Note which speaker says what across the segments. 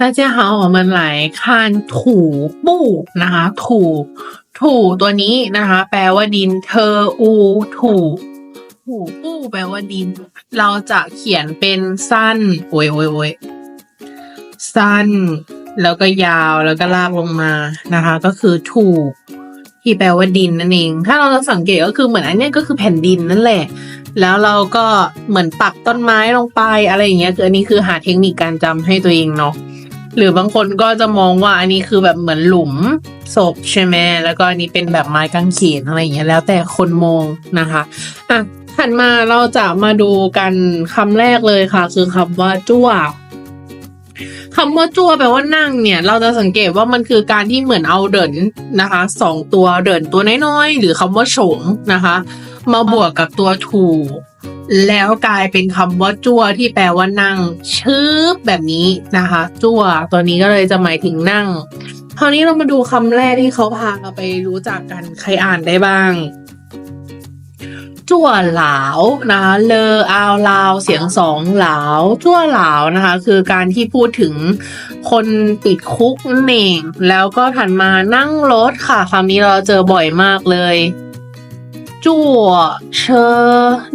Speaker 1: 大家好，我们来看土布นะคะถูถูตัวนี้นะคะ แปลว่าดินเธออูถูถูปูแปลว่าดิน เราจะเขียนเป็นสั้นโอ้ยโอ้ยโอ้ยสั้น แล้วก็ยาวแล้วก็ลากลงมานะคะ ก็คือถูที่แปลว่าดินนั่นเอง ถ้าเราสังเกตก็คือเหมือนอันเนี้ยก็คือแผ่นดินนั่นแหละ แล้วเราก็เหมือนปักต้นไม้ลงไปอะไรอย่างเงี้ยคืออันนี้คือหาเทคนิคการจำให้ตัวเองเนาะ หรือบางคนก็จะมองว่าอันนี้คือแบบเหมือนหลุมศพใช่ไหมแล้วก็อันนี้เป็นแบบไม้กางเขนอะไรอย่างเงี้ยแล้วแต่คนมองนะคะอะถัดมาเราจะมาดูกันคำแรกเลยค่ะ คือคำว่าจั่วคำว่าจั่วแปลว่านั่งเนี่ย เราจะสังเกตว่ามันคือการที่เหมือนเอาเดินนะคะสองตัวเดินตัวน้อยๆ หรือคำว่าโฉงนะคะ มาบวกกับตัวถูแล้วกลายเป็นคำว่าจั่วที่แปลว่านั่ง ชืบแบบนี้นะคะ จั่วตัวนี้ก็เลยจะหมายถึงนั่งคราวนี้เรามาดูคำแรกที่เขาพาเราไปรู้จักกันใครอ่านได้บ้าง จั่วหลาวนะคะเลออาวลาวเสียงสองหลาวจั่วหลาวนะคะ คือการที่พูดถึงคนติดคุกนั่นเองแล้วก็ถัดมานั่งรถค่ะคำนี้เราเจอบ่อยมากเลย จั่วเชอ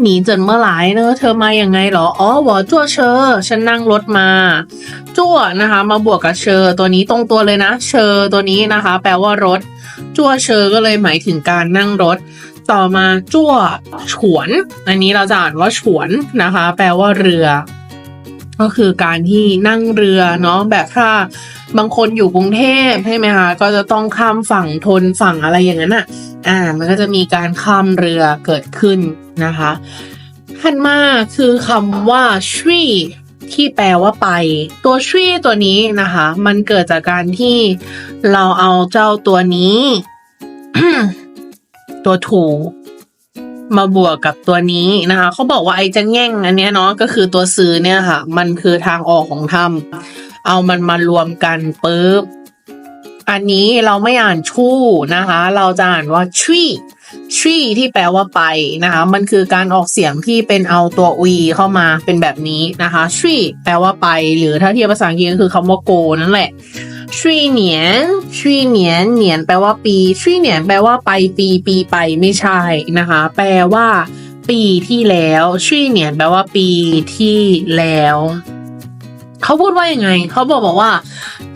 Speaker 1: หนีเจินเมื่อไหร่เนอะเธอมาอย่างไงเหรอ อ๋อวอจั่วเชอฉันนั่งรถมาจั่วนะคะ มาบวกกับเชอตัวนี้ตรงตัวเลยนะ เชอตัวนี้นะคะ แปลว่ารถจั่วเชอก็เลยหมายถึงการนั่งรถ ต่อมาจั่วฉวน อันนี้เราจะอ่านว่าฉวนนะคะ แปลว่าเรือ ก็คือการที่นั่งเรือเนาะแบบถ้าบางคนอยู่กรุงเทพใช่ไหมคะก็จะต้องข้ามฝั่งทนฝั่งอะไรอย่างนั้นอะ อ่า มันก็จะมีการข้ามเรือเกิดขึ้นนะคะถัดมาคือคำว่าชีที่แปลว่าไป ตัวชีตัวนี้นะคะ มันเกิดจากการที่เราเอาเจ้าตัวนี้ ตัวถูมาบวกกับตัวนี้นะคะเขาบอกว่าไอ้จะแง่งอันเนี้ยเนาะก็คือตัวซื้อเนี่ยค่ะ มันคือทางออกของถ้ำเอามันมารวมกันปุ๊บ อันนี้เราไม่อ่านชู่นะคะ เราจะอ่านว่า tree tree ที่แปลว่าไปนะคะ มันคือการออกเสียงที่เป็นเอาตัว e เข้ามาเป็นแบบนี้นะคะ tree แปลว่าไป หรือถ้าเทียบภาษาอังกฤษก็คือคำว่า go นั่นแหละ tree เหนียน tree เหนียนเหนียนแปลว่าปี tree เหนียนแปลว่าไปปีปีไปไม่ใช่นะคะ แปลว่า ปีที่แล้ว tree เหนียนแปลว่าปีที่แล้ว เขาพูดว่ายังไง เขาบอกบอกว่า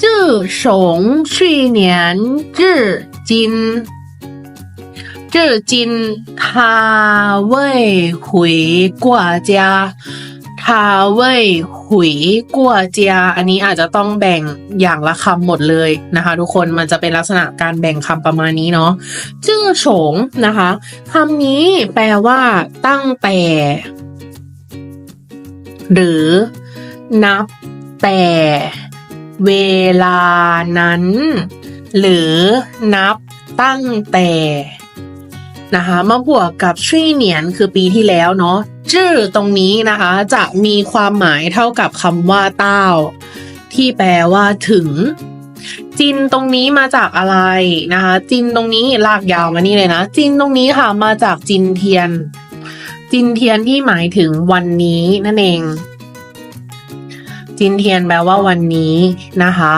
Speaker 1: จื่อสงชี่เหนียนจื้อจินจื้อัอันนี้อาจจะต้องแบ่งอย่างละคำหมดเลยนะคะ ทุกคนมันจะเป็นลักษณะการแบ่งคำประมาณนี้เนาะจื่อฉงนะคะคำนี้แปลว่าตั้งแต่ หรือ นับแต่เวลานั้น หรือนับตั้งแต่นะคะ มาบวกกับชี่เหนียนคือปีที่แล้วเนาะจื้อตรงนี้นะคะ จะมีความหมายเท่ากับคำว่าเต้า ที่แปลว่าถึง จินตรงนี้มาจากอะไรนะคะ จินตรงนี้ลากยาวมานี่เลยนะ จินตรงนี้ค่ะมาจากจินเทียน จินเทียนที่หมายถึงวันนี้นั่นเอง จินเทียนแปลว่าวันนี้นะคะ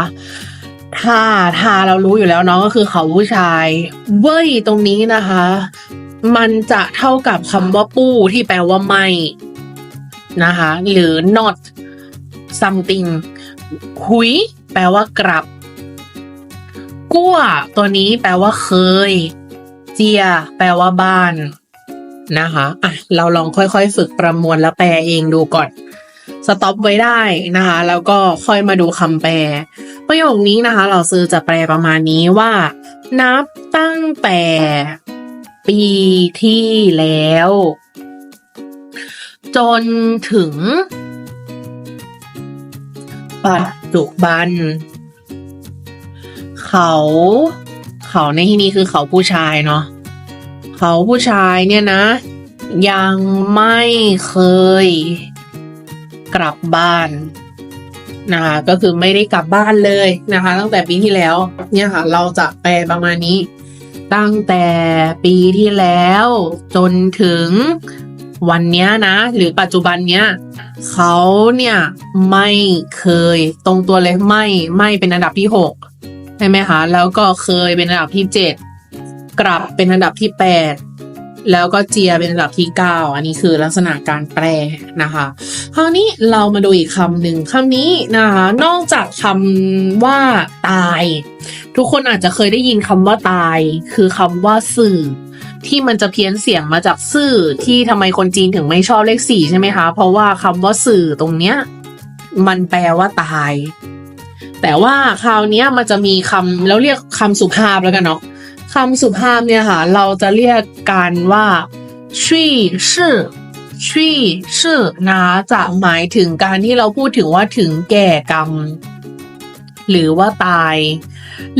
Speaker 1: ถ้าถ้าเรารู้อยู่แล้วเนาะก็คือเขาผู้ชาย เว้ยตรงนี้นะคะ มันจะเท่ากับคำว่าปู้ที่แปลว่าไม่นะคะ หรือ not something คุยแปลว่ากลับ กั้ว ตัวนี้แปลว่าเคย เจีย แปลว่าบ้านนะคะ อะ เราลองค่อยๆ ฝึกประมวลแล้วแปลเองดูก่อน สต็อปไว้ได้นะคะ แล้วก็ค่อยมาดูคำแปล ประโยคนี้นะคะ เราซื้อจะแปลประมาณนี้ว่า นับตั้งแต่ ปีที่แล้ว จนถึง ปัจจุบัน เขา เขาในที่นี้คือเขาผู้ชายเนาะเขาผู้ชายเนี่ยนะ ยังไม่เคย กลับบ้านนะคะก็คือไม่ได้กลับบ้านเลยนะคะ ตั้งแต่ปีที่แล้วเนี่ยค่ะ เราจะแปลประมาณนี้ ตั้งแต่ปีที่แล้ว จนถึงวันเนี้ยนะ หรือปัจจุบันเนี้ยเขาเนี่ยไม่เคยตรงตัวเลยไม่ไม่เป็นอันดับที่หกใช่ไหมคะแล้วก็เคยเป็นอันดับที่เจ็ดกลับเป็นอันดับที่แปด แล้วก็เจียเป็นอันดับที่เก้าอันนี้คือลักษณะการแปลนะคะคราวนี้เรามาดูอีกคำหนึ่งคำนี้นะคะนอกจากคำว่าตาย ทุกคนอาจจะเคยได้ยินคำว่าตาย คือคำว่าสื่อ ที่มันจะเพี้ยนเสียงมาจากสื่อที่ทำไมคนจีนถึงไม่ชอบเลขสี่ใช่ไหมคะ เพราะว่าคำว่าสื่อตรงเนี้ยมันแปลว่าตาย แต่ว่าคราวนี้มันจะมีคำแล้วเรียกคำสุภาพแล้วกันเนาะ คำสุภาพเนี่ยค่ะ เราจะเรียกกันว่าชี่ชื่อชี่ชื่อนะจะหมายถึงการที่เราพูดถึงว่าถึงแก่กรรม หรือว่าตาย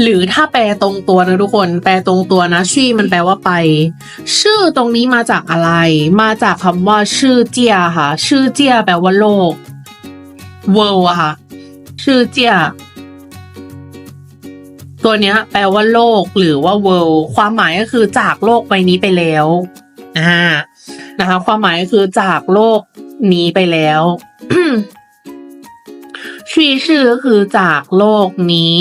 Speaker 1: หรือถ้าแปลตรงตัวนะทุกคน แปลตรงตัวนะชี่มันแปลว่าไป ชื่อตรงนี้มาจากอะไร มาจากคำว่า ชื่อเจียค่ะ ชื่อเจียแปลว่าโลก world อะค่ะ ชื่อเจีย ตัวเนี้ย แปลว่าโลกหรือว่า world ความหมายก็คือจากโลกใบนี้ไปแล้วอ่านะคะ ความหมายก็คือจากโลกนี้ไปแล้ว ชีชื่อก็คือจากโลกนี้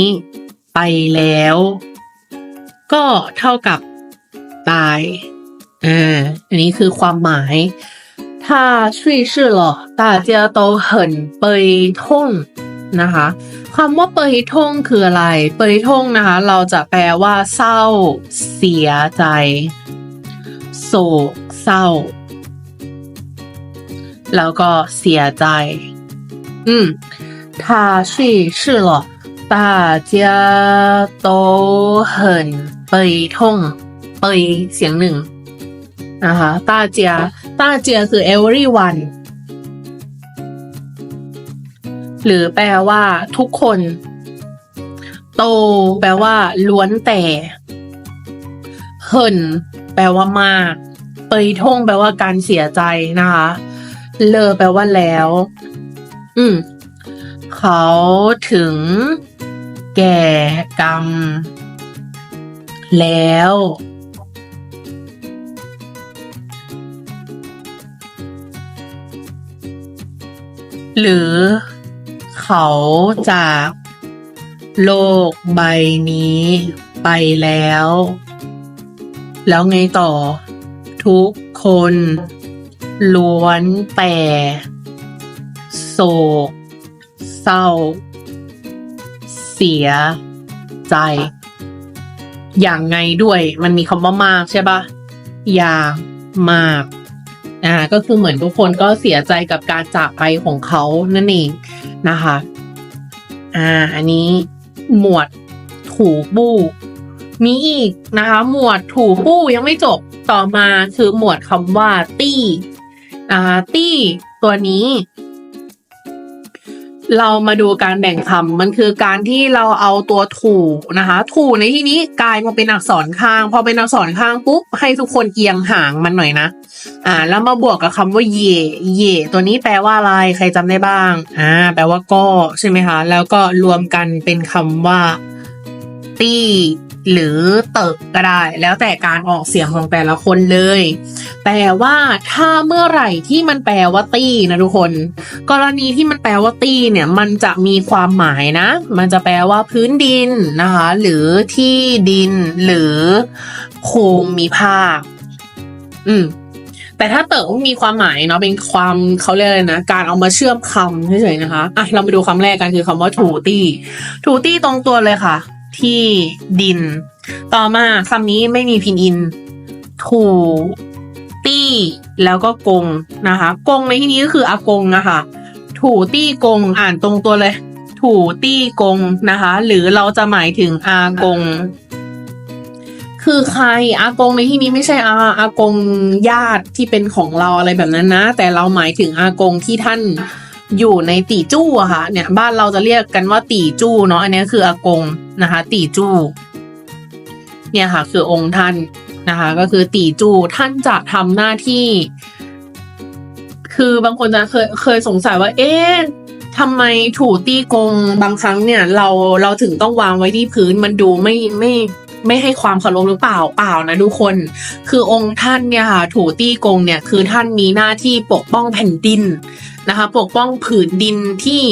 Speaker 1: ไปแล้ว ก็เท่ากับตายอ่าอันนี้คือความหมาย ถ้า去世了大家都很悲痛นะคะ คำว่าเปยท่งคืออะไร เปยท่งนะคะ เราจะแปลว่า เศร้า เสียใจ โศกเศร้า แล้วก็เสียใจ อืม他去世了大家都很悲痛เปยเสียงหนึ่งนะคะ大家大家คือ everyone หรือแปลว่าทุกคน โต แปลว่า ล้วนแต่เหินแปลว่ามาก เปยท่งแปลว่าการเสียใจนะคะ เลอแปลว่าแล้ว อืม เขาถึงแก่กรรม แล้ว หรือ เขาจากโลกใบนี้ไปแล้ว แล้วไงต่อ ทุกคนล้วนแต่ โศก เศร้า เสีย ใจ อย่างไงด้วย มันมีคำว่ามากใช่ปะอย่างมาก อ่าก็คือเหมือนทุกคนก็เสียใจกับการจากไปของเขานั่นเองนะคะอ่าอันนี้หมวดถูบู้มีอีกนะคะ หมวดถูปู้ยังไม่จบต่อมาคือหมวดคำว่าตี้อ่าตี้ตัวนี้ เรามาดูการแบ่งคำมันคือการที่เราเอาตัวถูนะคะ ถูในที่นี้กลายมาเป็นอักษรข้าง พอเป็นอักษรข้างปุ๊บให้ทุกคนเอียงห่างมันหน่อยนะ อ่า แล้วมาบวกกับคำว่าเย่เย่ตัวนี้แปลว่าอะไรใครจำได้บ้างอ่าแปลว่าก็ใช่ไหมคะ แล้วก็รวมกันเป็นคำว่าตี้ หรือเติกก็ได้ แล้วแต่การออกเสียงของแต่ละคนเลย แต่ว่าถ้าเมื่อไหร่ที่มันแปลว่าตี้นะทุกคน กรณีที่มันแปลว่าตี้เนี่ยมันจะมีความหมายนะ มันจะแปลว่าพื้นดินนะคะ หรือที่ดินหรือภูมิภาค อืมแต่ถ้าเติมมีความหมายเนาะเป็นความเขาเรียกอะไรนะการเอามาเชื่อมคำเฉยๆนะคะอะเรามาดูคำแรกกันคือคำว่าถูตี้ถูตี้ตรงตัวเลยค่ะ ที่ดิน ต่อมาคำนี้ไม่มีพินอิน ถูตี้แล้วก็กงนะคะ กงในที่นี้ก็คืออากงนะคะ ถูตี้กงอ่านตรงตัวเลย ถูตี้กงนะคะ หรือเราจะหมายถึงอากง คือใครอากงในที่นี้ไม่ใช่อาอากงญาติที่เป็นของเราอะไรแบบนั้นนะ แต่เราหมายถึงอากงที่ท่าน อยู่ในตีจู้อะค่ะเนี่ยบ้านเราจะเรียกกันว่าตีจู้เนาะอันนี้คืออากงนะคะ ตีจู้เนี่ยค่ะ คือองค์ท่านนะคะ ก็คือตีจู้ท่านจะทำหน้าที่ คือบางคนจะเคยเคยสงสัยว่า เอ๊ะทำไมถูตีกงบางครั้งเนี่ย เราเราถึงต้องวางไว้ที่พื้นมันดูไม่ไม่ไม่ให้ความเคารพหรือเปล่าเปล่านะทุกคน คือองค์ท่านเนี่ยค่ะ ถูตี้กงเนี่ย คือท่านมีหน้าที่ปกป้องแผ่นดิน นะคะ ปกป้องผืนดินที่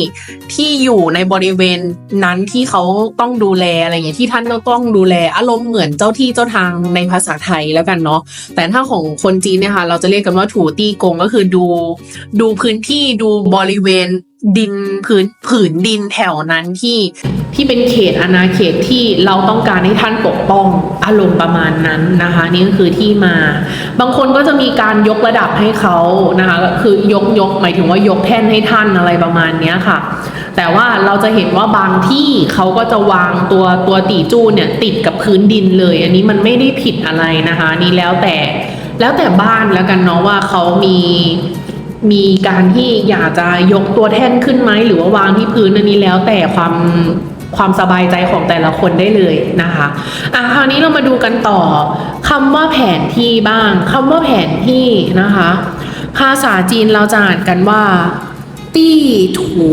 Speaker 1: ที่อยู่ในบริเวณนั้นที่เขาต้องดูแลอะไรอย่างเงี้ยที่ท่านต้องต้องดูแลอารมณ์เหมือนเจ้าที่เจ้าทางในภาษาไทยแล้วกันเนาะแต่ถ้าของคนจีนเนี่ยค่ะเราจะเรียกกันว่าถูตี้กงก็คือดู ดูพื้นที่ดูบริเวณดินพื้นผืนดินแถวนั้นที่ที่เป็นเขตอาณาเขตที่เราต้องการให้ท่านปกป้องอารมณ์ประมาณนั้นนะคะ นี่ก็คือที่มา บางคนก็จะมีการยกระดับให้เขานะคะก็คือยกยกหมายถึงว่ายกแท่นให้ท่านอะไรประมาณเนี้ยค่ะ แต่ว่าเราจะเห็นว่าบางที่เขาก็จะวางตัวตัวตีจู้เนี่ยติดกับพื้นดินเลย อันนี้มันไม่ได้ผิดอะไรนะคะ นี่แล้วแต่แล้วแต่บ้านแล้วกันเนาะว่าเขามีมีการที่อยากจะยกตัวแท่นขึ้นไหมหรือว่าวางที่พื้นอันนี้แล้วแต่ความความสบายใจของแต่ละคนได้เลยนะคะ อะคราวนี้เรามาดูกันต่อคำว่าแผนที่บ้างคำว่าแผนที่นะคะ ภาษาจีนเราจะอ่านกันว่า ตี้ถู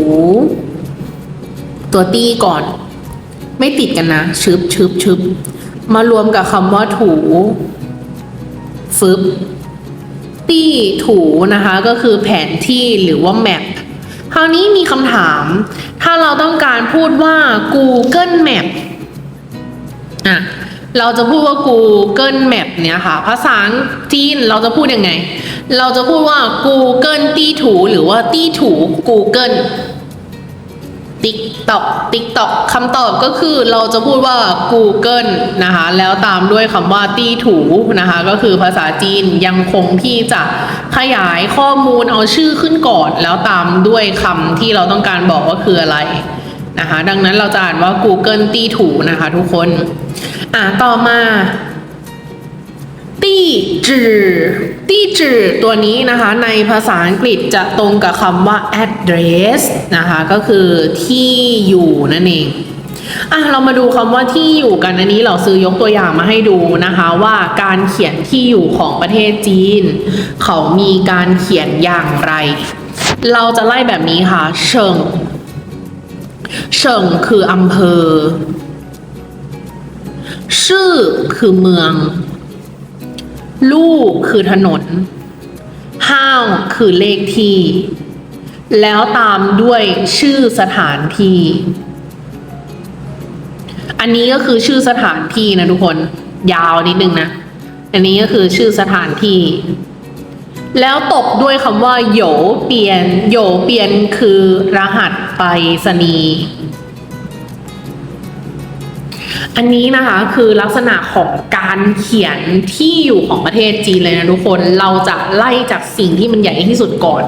Speaker 1: ตัวตี้ก่อน ไม่ติดกันนะ ชึบชึบชึบมารวมกับคำว่าถูฟึบตี้ถูนะคะ ก็คือแผนที่หรือว่าแมปคราวนี้มีคำถาม ถ้าเราต้องการพูดว่า Google Map อะเราจะพูดว่า Google Map เนี่ยค่ะ ภาษาจีนเราจะพูดยังไง เราจะพูดว่า Google ตี้ถู หรือว่าตี้ถู Google ติ๊กตอกติ๊กตอกคำตอบก็คือเราจะพูดว่า Google นะคะ แล้วตามด้วยคำว่าตี้ถูนะคะ ก็คือภาษาจีนยังคงที่จะขยายข้อมูลเอาชื่อขึ้นก่อน แล้วตามด้วยคำที่เราต้องการบอกว่าคืออะไรนะคะ ดังนั้นเราจะอ่านว่า Google ตี้ถูนะคะทุกคน อะต่อมา ตี้จือตี้จือตัวนี้นะคะในภาษาอังกฤษจะตรงกับคำว่า address นะคะก็คือที่อยู่นั่นเองอะเรามาดูคำว่าที่อยู่กันอันนี้เราซื้อยกตัวอย่างมาให้ดูนะคะว่าการเขียนที่อยู่ของประเทศจีน เขามีการเขียนอย่างไร เราจะไล่แบบนี้ค่ะ เชิง เชิงคืออำเภอ ชื่อคือเมือง ลูกคือถนน ห้าวคือเลขที่ แล้วตามด้วยชื่อสถานที่ อันนี้ก็คือชื่อสถานที่นะทุกคน ยาวนิดนึงนะ อันนี้ก็คือชื่อสถานที่ แล้วตบด้วยคำว่าโหยเปียนโหยเปียนคือรหัสไปรษณีย์ อันนี้นะคะคือลักษณะของการเขียนที่อยู่ของประเทศจีนเลยนะทุกคนเราจะไล่จากสิ่งที่มันใหญ่ที่สุดก่อน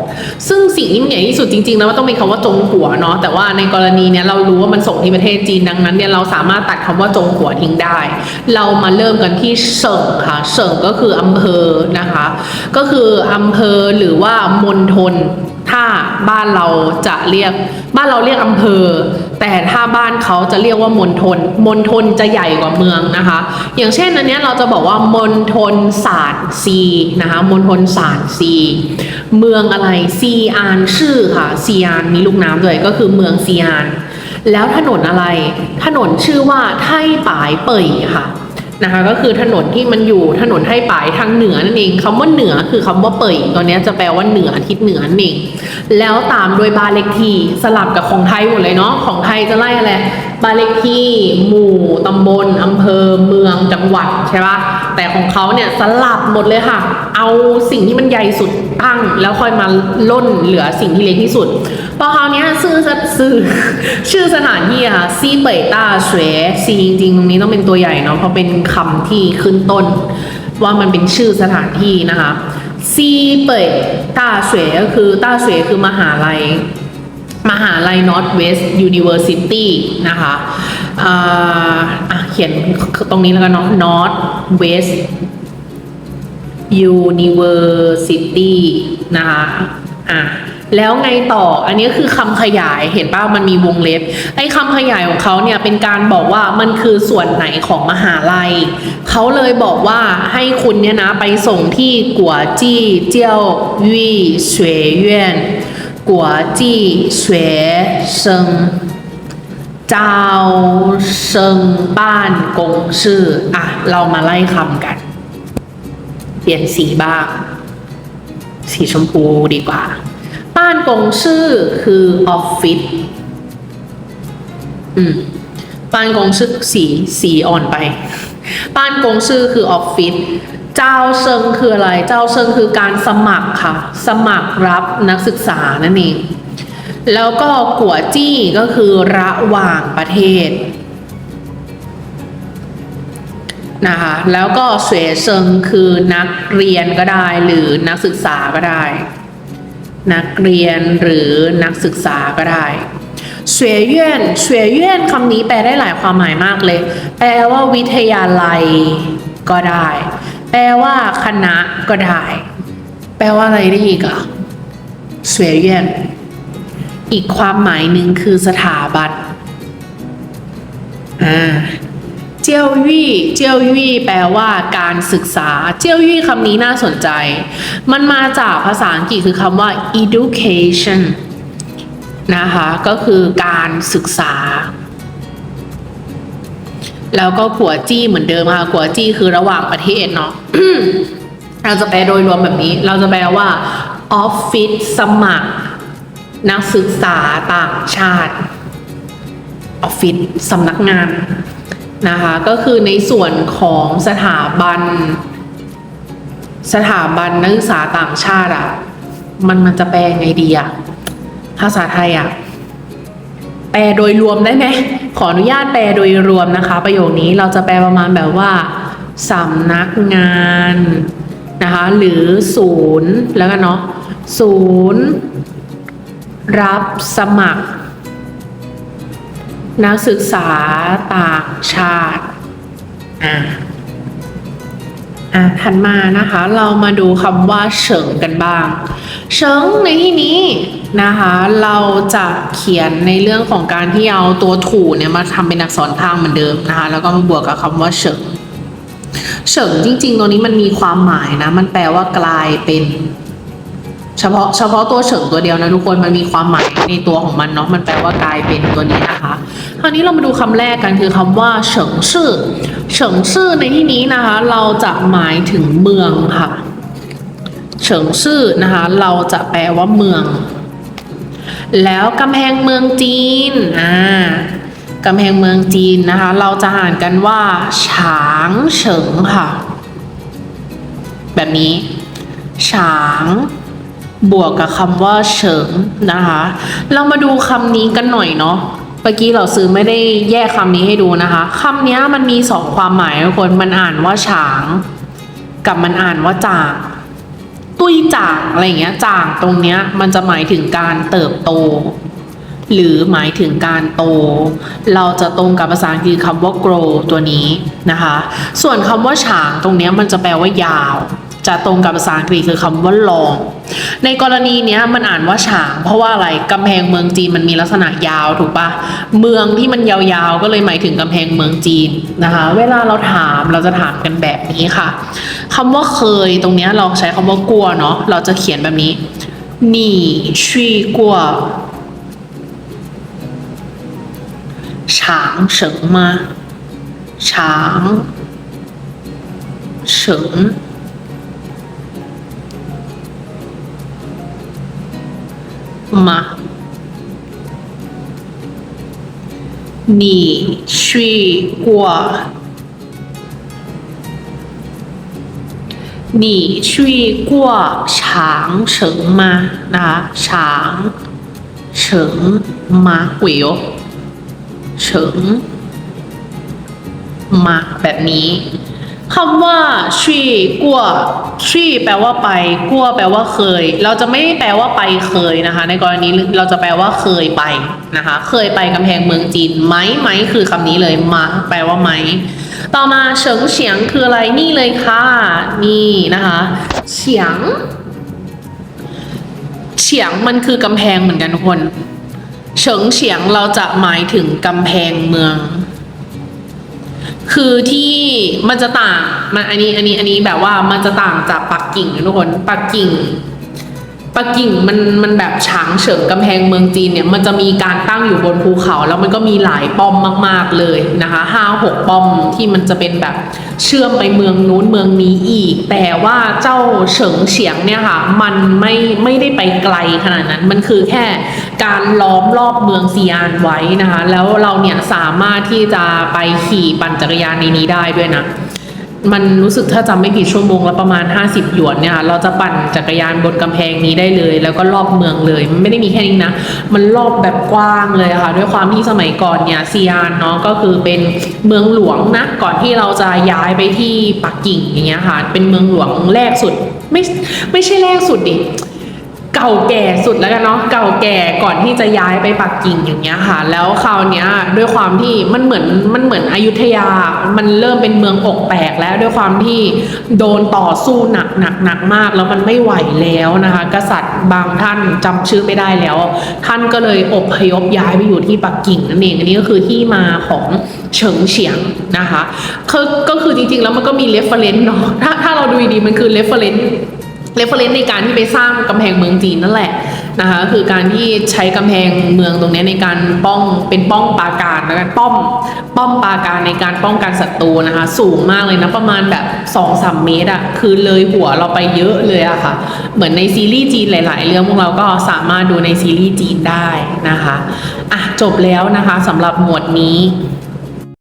Speaker 1: ซึ่งสิ่งที่มันใหญ่ที่สุดจริงๆแล้วมันต้องเป็นคำว่าจงหัวเนาะแต่ว่าในกรณีเนี้ยเรารู้ว่ามันส่งที่ประเทศจีนดังนั้นเนี่ยเราสามารถตัดคำว่าจงหัวทิ้งได้ เรามาเริ่มกันที่เฉิงค่ะเฉิงก็คืออำเภอนะคะ ก็คืออำเภอหรือว่ามณฑลถ้าบ้านเราจะเรียกบ้านเราเรียกอำเภอ แต่ถ้าบ้านเขาจะเรียกว่ามณฑลมณฑลจะใหญ่กว่าเมืองนะคะ อย่างเช่นอันนี้เราจะบอกว่ามณฑลศาสตร์ซีนะคะมณฑลศาสตร์ซีเมืองอะไรซีอานชื่อค่ะซีอานมีลูกน้ำด้วยก็คือเมืองซีอานแล้วถนนอะไร ถนนชื่อว่าไทปายเป่ยค่ะ นะคะ ก็คือถนนที่มันอยู่ถนนไทปายทางเหนือนั่นเองคำว่าเหนือคือคำว่าเป่ยตัวนี้จะแปลว่าเหนือทิศเหนือนั่นเองแล้วตามโดยบ้านเลขที่สลับกับของไทยหมดเลยเนาะของไทยจะไล่อะไรบ้านเลขที่ หมู่ ตำบล อำเภอ เมือง จังหวัดใช่ปะแต่ของเขาเนี่ยสลับหมดเลยค่ะ เอาสิ่งที่มันใหญ่สุดตั้ง แล้วค่อยมาล่นเหลือสิ่งที่เล็กที่สุด พอคราวเนี้ยชื่อชื่อชื่อสถานที่ค่ะซีเป่ยต้าเสวซีจริงๆตรงนี้ต้องเป็นตัวใหญ่เนาะเพราะเป็นคำที่ขึ้นต้น ว่ามันเป็นชื่อสถานที่นะคะซีเป่ยต้าเสวก็คือต้าเสวคือมหาลัย มหาลัย Northwest University นะคะเขียนตรงนี้แล้วกันเนาะ Northwest University นะคะอะแล้วไงต่อ อันนี้คือคำขยายเห็นป่ามันมีวงเล็บ ไอ้คำขยายของเขาเนี่ยเป็นการบอกว่ามันคือส่วนไหนของมหาลัย เขาเลยบอกว่าให้คุณเนี่ยนะไปส่งที่กัวจี้เจียววี่เฉวยเย่น เซิงบ้านกงชื่ออะ เรามาไล่คำกัน เปลี่ยนสีบ้าง สีชมพูดีกว่า บ้านกงชื่อคือออฟฟิศ อืม บ้านกงชื่อสีสีอ่อนไป บ้านกงชื่อคือออฟฟิศ จ้าเซิงคืออะไร เจ้าเซิงคือการสมัครค่ะ สมัครรับนักศึกษานั่นเอง แล้วก็กัวจี้ก็คือระหว่างประเทศนะคะ แล้วก็เสวเซิงคือนักเรียนก็ได้หรือนักศึกษาก็ได้ นักเรียนหรือนักศึกษาก็ได้เสวยเย่นเสวยเย่นคำนี้แปลได้หลายความหมายมากเลย แปลว่าวิทยาลัยก็ได้ แปลว่าคณะก็ได้ แปลว่าอะไรได้อีกอะเสวยเย่นอีกความหมายหนึ่งคือสถาบันอ่าเจียวยี่เจียวยี่แปลว่าการศึกษา เจียวยี่คำนี้น่าสนใจ มันมาจากภาษาอังกฤษคือคำว่า education นะคะ ก็คือการศึกษา แล้วก็กัวจี้เหมือนเดิมค่ะกัวจี้คือระหว่างประเทศเนาะเราจะแปลโดยรวมแบบนี้ เราจะแปลว่าออฟฟิศสมัคร นักศึกษาต่างชาติออฟฟิศสำนักงานนะคะก็คือในส่วนของสถาบัน สถาบันนักศึกษาต่างชาติอะมันมันจะแปลไงดีอะภาษาไทยอะแปลโดยรวมได้ไหม ขออนุญาตแปลโดยรวมนะคะ ประโยคนี้เราจะแปลประมาณแบบว่าสำนักงานนะคะหรือศูนย์แล้วกันเนาะศูนย์ รับสมัคร นักศึกษาต่างชาติอ่าอะถัดมานะคะ เรามาดูคำว่าเฉิงกันบ้าง เฉิงในที่นี้ นะคะเราจะเขียนในเรื่องของการที่เอาตัวถูเนี่ยมาทำเป็นอักษรทางเหมือนเดิมนะคะแล้วก็มาบวกกับคำว่าเฉิงเฉิงจริงๆ ตัวนี้มันมีความหมายนะ มันแปลว่ากลายเป็น เฉพาะเฉพาะตัวเฉิงตัวเดียวนะทุกคนมันมีความหมายในตัวของมันเนาะมันแปลว่ากลายเป็นตัวนี้นะคะคราวนี้เรามาดูคำแรกกันคือคำว่าเฉิงชื่อเฉิงชื่อในที่นี้นะคะ เราจะหมายถึงเมืองค่ะ เฉิงชื่อนะคะ เราจะแปลว่าเมือง แล้วกำแพงเมืองจีนอ่ากำแพงเมืองจีนนะคะ เราจะอ่านกันว่าฉางเฉิงค่ะ แบบนี้ฉางบวกกับคำว่าเฉิงนะคะ เรามาดูคำนี้กันหน่อยเนาะเมื่อกี้เราซื้อไม่ได้แยกคำนี้ให้ดูนะคะคำนี้มันมีสองความหมายทุกคนมันอ่านว่าฉาง กับมันอ่านว่าจาง ตุ้ยจางอะไรเงี้ยจางตรงเนี้ยมันจะหมายถึงการเติบโต หรือหมายถึงการโต เราจะตรงกับภาษาอังกฤษคำว่า grow ตัวนี้นะคะ ส่วนคำว่าฉางตรงเนี้ยมันจะแปลว่ายาว จะตรงกับภาษาอังกฤษคือคำว่า long ในกรณีเนี้ยมันอ่านว่าฉาง เพราะว่าอะไรกำแพงเมืองจีนมันมีลักษณะยาวถูกปะเมืองที่มันยาวๆ ก็เลยหมายถึงกำแพงเมืองจีนนะคะ เวลาเราถามเราจะถามกันแบบนี้ค่ะคำว่าเคยตรงเนี้ยเราใช้คำว่ากลัวเนาะเราจะเขียนแบบนี้你去过长城吗长城 吗？你去过？你去过长城吗？นะคะ长城吗？鬼哦城มาแบบนี้ คำว่าชี่กัวชี่แปลว่าไปกัวแปลว่าเคย เราจะไม่แปลว่าไปเคยนะคะ ในกรณีเราจะแปลว่าเคยไปนะคะ เคยไปกำแพงเมืองจีนไหมไหมคือคำนี้เลยมาแปลว่าไหมต่อมาเฉิงเฉียงคืออะไรนี่เลยค่ะนี่นะคะเฉียงเฉียงมันคือกำแพงเหมือนกันทุกคนเฉิงเฉียงเราจะหมายถึงกำแพงเมือง คือที่มันจะต่างมันอันนี้อันนี้อันนี้แบบว่ามันจะต่างจากปักกิ่งนะทุกคนปักกิ่ง
Speaker 2: ปักกิ่งมันมันแบบฉางเฉิงกำแพงเมืองจีนเนี่ยมันจะมีการตั้งอยู่บนภูเขา แล้วมันก็มีหลายป้อมมาก ๆเลยนะคะห้าหกป้อมที่มันจะเป็นแบบเชื่อมไปเมืองนู้นเมืองนี้อีก แต่ว่าเจ้าเฉิงเฉียงเนี่ยค่ะมันไม่ไม่ได้ไปไกลขนาดนั้นมันคือแค่การล้อมรอบเมืองซีอานไว้นะคะแล้วเราเนี่ยสามารถที่จะไปขี่ปั่นจักรยานในนี้ได้ด้วยนะ มันรู้สึกถ้าจำไม่ผิดชั่วโมงละประมาณ 50 หยวนเนี่ยค่ะเราจะปั่นจักรยานบนกำแพงนี้ได้เลย แล้วก็รอบเมืองเลย มันไม่ได้มีแค่นี้นะ มันรอบแบบกว้างเลยค่ะ ด้วยความที่สมัยก่อนเนี่ยซียานเนาะก็คือเป็นเมืองหลวงนะ ก่อนที่เราจะย้ายไปที่ปักกิ่งอย่างเงี้ยค่ะ เป็นเมืองหลวงแรกสุด ไม่ไม่ใช่แรกสุดดิ เก่าแก่สุดแล้วกันเนาะเก่าแก่ก่อนที่จะย้ายไปปักกิ่งอย่างเงี้ยค่ะ แล้วคราวเนี้ยด้วยความที่มันเหมือนมันเหมือนอยุธยา มันเริ่มเป็นเมืองอกแตกแล้วด้วยความที่โดนต่อสู้หนักหนักหนักมาก แล้วมันไม่ไหวแล้วนะคะ กษัตริย์บางท่านจำชื่อไม่ได้แล้ว ท่านก็เลยอบพยพย้ายไปอยู่ที่ปักกิ่งนั่นเองอันนี้ก็คือที่มาของเฉิงเฉียงนะคะคือก็คือจริงๆแล้วมันก็มี reference เนาะถ้าถ้าเราดูดีๆมันคือ reference เร เรฟเฟรนซ์ในการที่ไปสร้างกำแพงเมืองจีนนั่นแหละนะคะคือการที่ใช้กำแพงเมืองตรงนี้ในการป้องเป็นป้องปราการแล้วกันป้อมป้อมปราการในการป้องกันศัตรูนะคะ สูงมากเลยนะประมาณแบบ2อสเมตรอะคือเลยหัวเราไปเยอะเลยอะค่ะ เหมือนในซีรีส์จีนหลาย ๆ เรื่องพวกเราก็สามารถดูในซีรีส์จีนได้นะคะอะจบแล้วนะคะสำหรับหมวดนี้